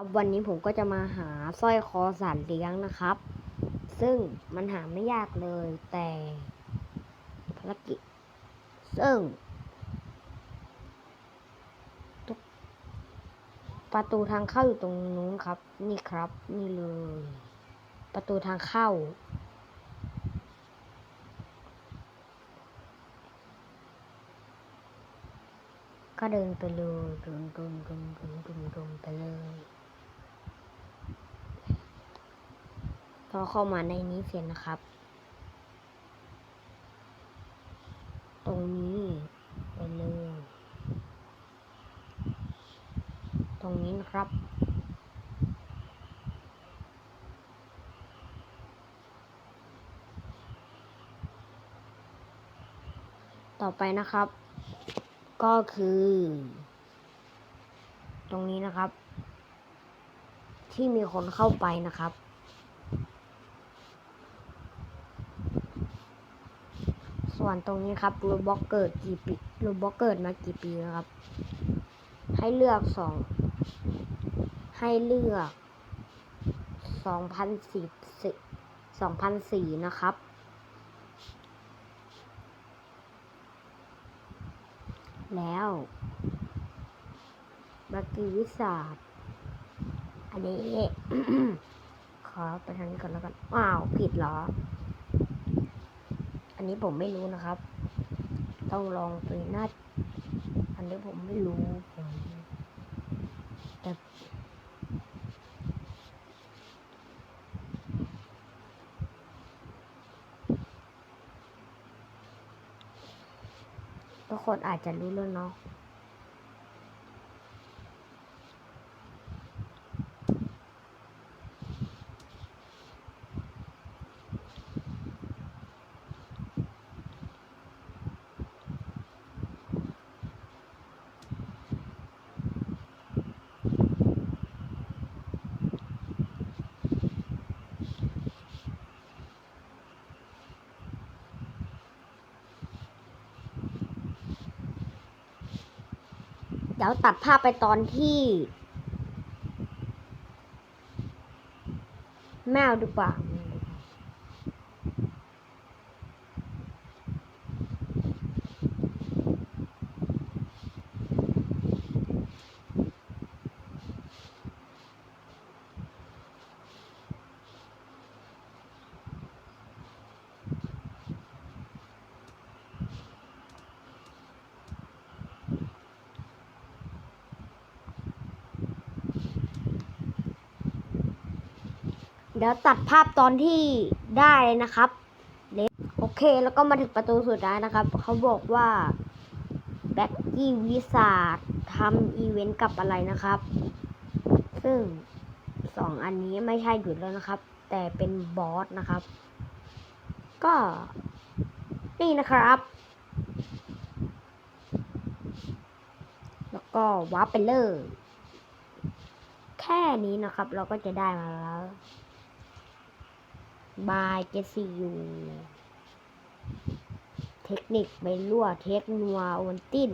ครับวันนี้ผมก็จะมาหาสร้อยคอสัตว์เลี้ยงนะครับ ซึ่งมันหาไม่ยากเลยแต่ภารกิจซึ่งประตูทางเข้าอยู่ตรงนู้นครับ นี่ครับ นี่เลย ประตูทางเข้า ก็เดินไปเลยเดินเดินเดินเดินเดินเดินไปเลย พอเข้ามาในนี้เสร็จนะครับ ตรงนี้ไปเลยตรงนี้นะครับ ต่อไปนะครับ ก็คือ ตรงนี้นะครับ ที่มีคนเข้าไปนะครับ ส่วนตรงนี้ครับรูบ็อกเกิดกี่ปีรูบ็อกเกิดมากี่ปีนะครับ ให้เลือกสองให้เลือกสองพันสี่สองพันสี่นะครับ แล้วบักกีวิสาสอันนี้ ขอไปทางนี้ก่อนแล้วกันอ้าว ผิดเหรอ อันนี้ผมไม่รู้นะครับ ต้องลองไปหน้า อันนี้ผมไม่รู้ผมแต่ทุกคนอาจจะรู้แล้วเนาะ เดี๋ยวตัดภาพไปตอนที่ แมวดีกว่า เดี๋ยวตัดภาพตอนที่ได้เลยนะครับเลโอเคแล้วก็มาถึงประตูสุดท้ายนะครับ เขาบอกว่าแบ็กกี้วิสาดทำอีเวนต์กับอะไรนะครับ ซึ่งสองอันนี้ไม่ใช่หยุดแล้วนะครับ แต่เป็นบอสนะครับ ก็นี่นะครับ แล้วก็วาร์ปไปเลย แค่นี้นะครับ เราก็จะได้มาแล้ว บายเจซียูเทคนิคไปรั่วเทคนัวอวันติน